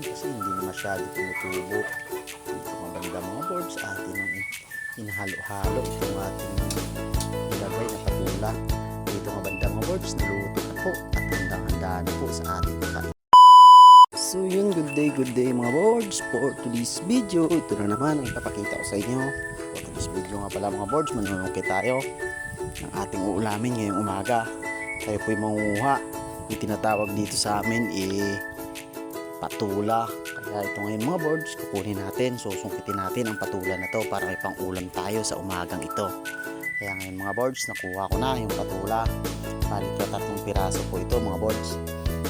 kasi hindi na masyado tumutubo. Dito mga banda mga boards, atin ang hinahalo-halo itong ating nilagay na patula. Dito mga banda mga boards, naluto na po at handang-handa na po sa ating kain. So yun, good day, good day mga boards. For today's video, ito na naman ang ipapakita ko sa inyo. For today's video nga pala mga boards, manunungkit tayo ng ating uulamin ngayong umaga. Tayo po'y mangunguha. Yung tinatawag dito sa amin, eh, patula. Kaya ito ngayon mga boards, kukunin natin, susungkitin natin ang patula na to para may pang ulam tayo sa umagang ito. Kaya ngayon mga boards, nakuha ko na yung patula. Balik na tatlong piraso po ito mga boards.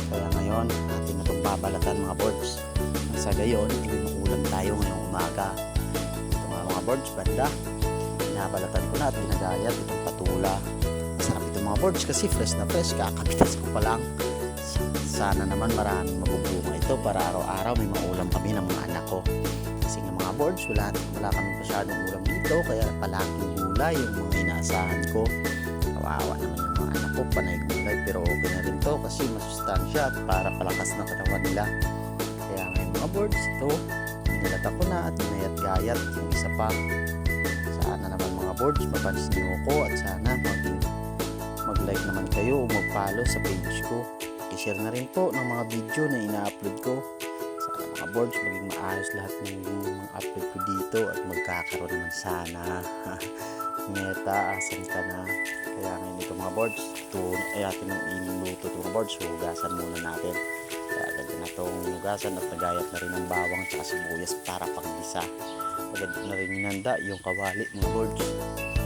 Kaya ngayon, atin na itong babalatan mga boards. Nang sa gayon, may makulam tayo ngayong umaga. Ito nga mga boards, banda. Binabalatan ko na at binagayat itong patula. Masarap ito mga boards kasi fresh na fresh. Kakapitas ko pa lang. Sana naman maraming mabubunga ito para araw-araw may maulam kami ng mga anak ko. Kasi nga mga boards, wala, wala kami masyadong ulam dito. Kaya palaking gulay yung mga inaasahan ko. Kawawa naman yung mga anak ko, panay gulay. Pero okay na rin to kasi masustansya at para palakas ng katawan nila. Kaya ngayon mga boards, ito, binalata ko na at inayat-gayat yung isa pa. Sana naman mga boards, mapansin niyo ko at sana maging mag-like naman kayo o mag-follow sa page ko. I-share na rin po ng mga video na ina-upload ko. Sana mga boards, maging maayos lahat ng mga upload ko dito at magkakaroon naman sana. Meta, asan ka na? Kaya ngayon ito mga boards, ito ay atin ang iniluto ito mga boards. Hugasan muna natin. Kaya agad na itong hugasan at nagayat na rin ng bawang at sibuyas para panggisa. Agad na rin inanda yung kawali mga boards.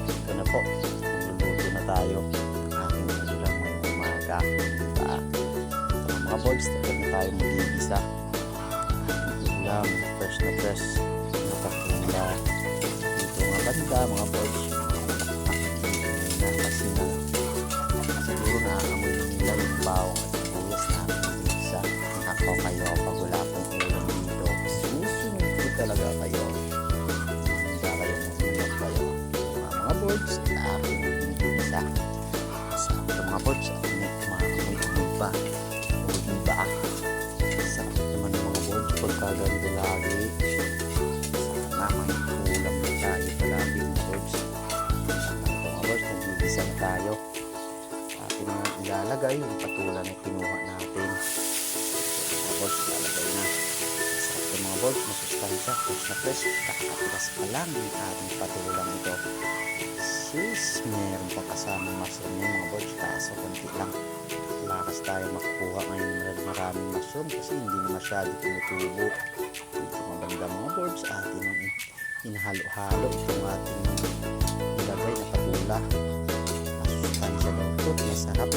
Ito na po, magluluto na tayo ng ating ulam ngayong umaga. Diba? Mga boards, agad na tayo mag-iisa. Ulam, fresh na fresh na patula. Dito nga banda mga boards, na kasi na siguro naaamoy nila yung bawang kayo pag wala pong ulam dito. Susunod talaga kayo. Kayo. Mga mga na aking isa. Sa mga boards at may kumakamoy amoy pa. Ganito lagi. Sana may ulam na tayo palagi mga. Ito mga boards, nag-ibisa na tayo. Atin na ilalagay yung patula na kinuha natin. Mga boards, ilalagay na. Sarap ito mga boards, masustansya, fresh na fresh. Kakatigas pa lang yung ating patulang ito. Sis, meron pa kasama mushroom yung mga boards, kaso konti lang. Lakas tayo makukuha ngayon ng maraming mushroom kasi hindi na masyado tumutubo. Dito mga banda mga boards, atin ang inahalo-halo itong ating nilagay na patula. Masustansya daw ito, masarap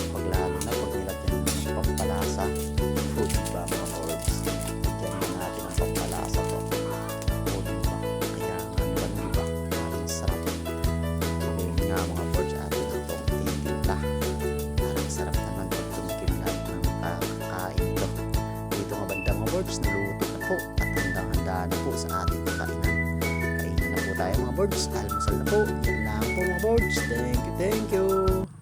tayo mga boards. Almusal na po. Yan lang po mga boards. Thank you, thank you.